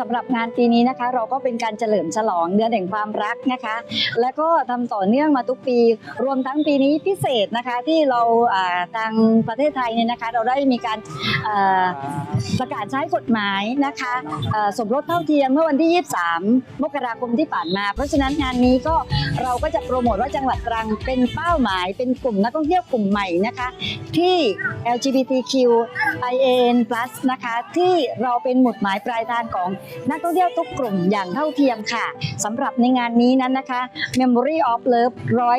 สำหรับงานปีนี้นะคะ เราก็เป็นการเฉลิมฉลองเดือนแห่งความรักนะคะ แล้วก็ทำต่อเนื่องมาทุกปี รวมทั้งปีนี้พิเศษนะคะที่เราทางประเทศไทยเนี่ยนะคะ เราได้มีการประกาศใช้กฎหมายนะคะสมรสเท่าเทียมเมื่อวันที่ 23 มกราคมที่ผ่านมา เพราะฉะนั้นงานนี้ก็เราก็จะโปรโมทว่าจังหวัดตรังเป็นเป้าหมายเป็นกลุ่มนักท่องเที่ยวกลุ่มใหม่นะคะที่ LGBTQ IAN+ นะคะที่เราเป็นหมุดหมายปลายทางของนักท่องเที่ยวทุกกลุ่มอย่างเท่าเทียมค่ะสำหรับในงานนี้นั้นนะคะ Memory of Love ร้อย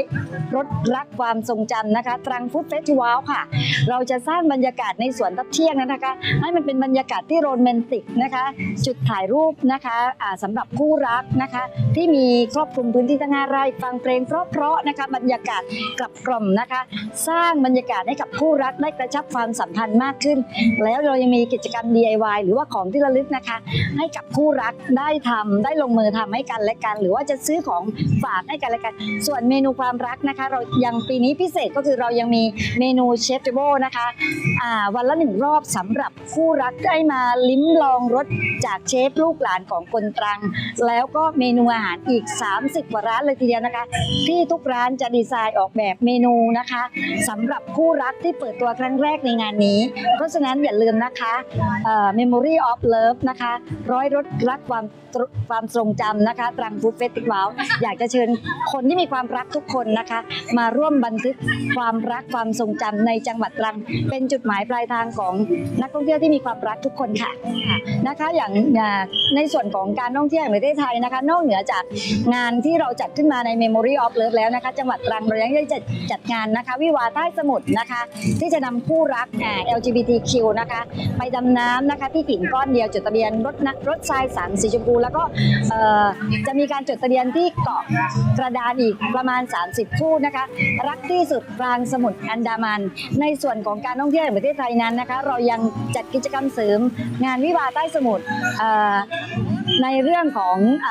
รถรักความทรงจำนะคะ ตรังฟู้ดเฟสติวัลค่ะ เราจะสร้างบรรยากาศในสวนทับเที่ยงนะคะ ให้มันเป็นบรรยากาศที่โรแมนติกนะคะ จุดถ่ายรูปนะคะอ่าสำหรับคู่รักนะคะ ที่มีครอบคลุมพื้นที่ทั้งห้าไร่ฟังเพลงเพราะๆนะคะบรรยากาศกลับกล่อมนะคะ สร้างบรรยากาศให้กับคู่รักได้กระชับความสัมพันธ์มากขึ้น แล้วเรายังมีกิจกรรม DIY หรือว่าของที่ระลึกนะคะ ให้ให้กับคู่รักได้ทำได้ลงมือทำให้กันและกัน หรือว่าจะซื้อของฝากให้กันและกัน ส่วนเมนูความรักนะคะ เรายังปีนี้พิเศษก็คือเรายังมีเมนูเชฟเทเบิลนะคะวันละหนึ่งรอบสำหรับคู่รักได้มาลิ้มลองรสจากเชฟลูกหลานของคนตรัง แล้วก็เมนูอาหารอีก 30 กว่าร้านเลยทีเดียวนะคะ ที่ทุกร้านจะดีไซน์ออกแบบเมนูนะคะสำหรับคู่รักที่เปิดตัวครั้งแรกในงานนี้ เพราะฉะนั้นอย่าลืมนะคะ Memory of Love นะคะร้อยรถรักความความทรงจำนะคะ ตรังฟูเฟสติวัลอยากจะเชิญคนที่มีความรักทุกคนนะคะ มาร่วมบันทึกความรักความทรงจำในจังหวัดตรัง เป็นจุดหมายปลายทางของนักท่องเที่ยวที่มีความรักทุกคนค่ะนะคะอย่างในส่วนของการท่องเที่ยวแห่งประเทศไทยนะคะ นอกเหนือจากงานที่เราจัดขึ้นมาใน Memory of Love แล้วนะคะ จังหวัดตรังเรายังได้จัดงานนะคะ วิวาใต้สมุทรนะคะ ที่จะนำคู่รักอ่า LGBTQ นะคะ ไปดำน้ำนะคะที่หินก้อนเดียวจดทะเบียนรถนะรถทรายสันสีชมพูแล้วก็จะมีการจดทะเบียนที่เกาะกระดานอีกประมาณ 30 คู่นะคะ รักที่สุดกลางสมุทรอันดามัน ในส่วนของการท่องเที่ยวแห่งประเทศไทยนั้นนะคะ เรายังจัดกิจกรรมเสริมงานวิวาใต้สมุทร ในเรื่องของอ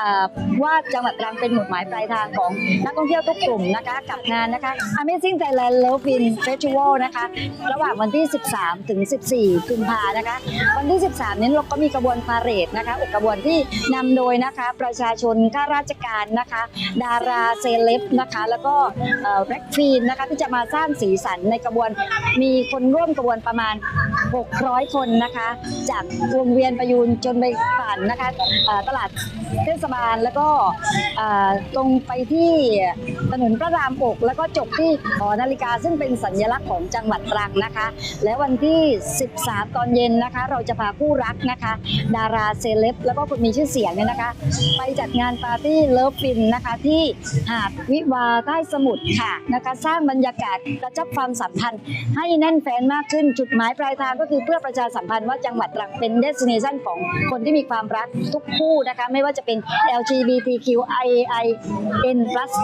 ว่าจังหวัดตรังเป็นหมุดหมายปลายทางของนักท่องเที่ยวทุกกลุ่มนะคะกับงานนะคะ Amazing Thailand Love Win Festival นะคะ ระหว่างวันที่ 13 ถึง 14 กุมภานะคะ วันที่ 13 นี้เราก็มีกระบวนพาเหรดนะคะอกกระบวนที่นำโดยนะคะประชาชนข้าราชการนะคะ ดาราเซเลบนะคะ แล้วก็แร็กฟีนนะคะที่จะมาสร้างสีสันในกระบวนมีคนร่วมกระบวนประมาณ 600 คนนะคะ จากวงเวียนประยูนจนไปผ่านนะคะตลาดเทศบาลแล้วก็ตรงไปที่ถนนพระรามอกแล้วก็จบที่หอนาฬิกาซึ่งเป็นสัญลักษณ์ของจังหวัดตรังนะคะ และวันที่ 13 ตอนเย็นนะคะ เราจะพาคู่รักนะคะ ดาราเซเลบแล้วก็คนมีชื่อเสียงเนี่ยนะคะ ไปจัดงานปาร์ตี้เลิฟฟินนะคะที่หาดวิวาใต้สมุทรค่ะนะคะ สร้างบรรยากาศกระชับความสัมพันธ์ให้แน่นแฟนมากขึ้นจุดหมายปลายทางก็คือเพื่อประชาสัมพันธ์ว่าจังหวัดตรังเป็นเดส i เนชันของคนที่มีความรักทุกคู่นะคะไม่ว่าจะเป็น LGBTQIAN+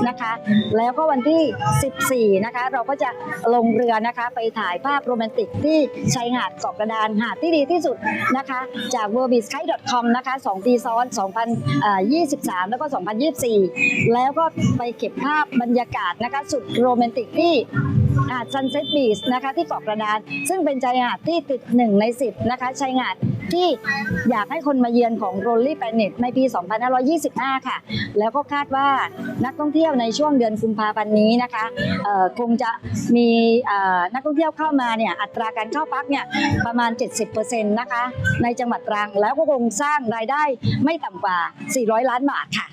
นะคะแล้วก็วันที่ 14 นะคะ เราก็จะลงเรือนะคะไปถ่ายภาพโรแมนติกที่ชายหาดเกาะกระดานหาดที่ดีที่สุดนะคะ จาก w o r b i s k y c o m นะคะ2ปีซ้อน 2023 แล้วก็ 2024 แล้วก็ไปเก็บภาพบรรยากาศนะคะสุดโรแมนติกที่ หาดซันเซ็ตบีชนะคะที่เกาะกระดาน ซึ่งเป็นชายหาดที่ติดหนึ่งใน 10 นะคะชายหาดที่อยากให้คนมาเยือนของ r o l l y Planet ในปี 2525 ค่ะ แล้วก็คาดว่านักท่องเที่ยวในช่วงเดือนกุมภาพันธ์นี้นะคะคงจะมีนักท่องเที่ยวเข้ามาเนี่ยอัตราการเข้าพักเนี่ยประมาณ 70%นะคะในจังหวัดตรังแล้วก็คงสร้างรายได้ไม่ต่ำกว่า 400 ล้านบาทค่ะ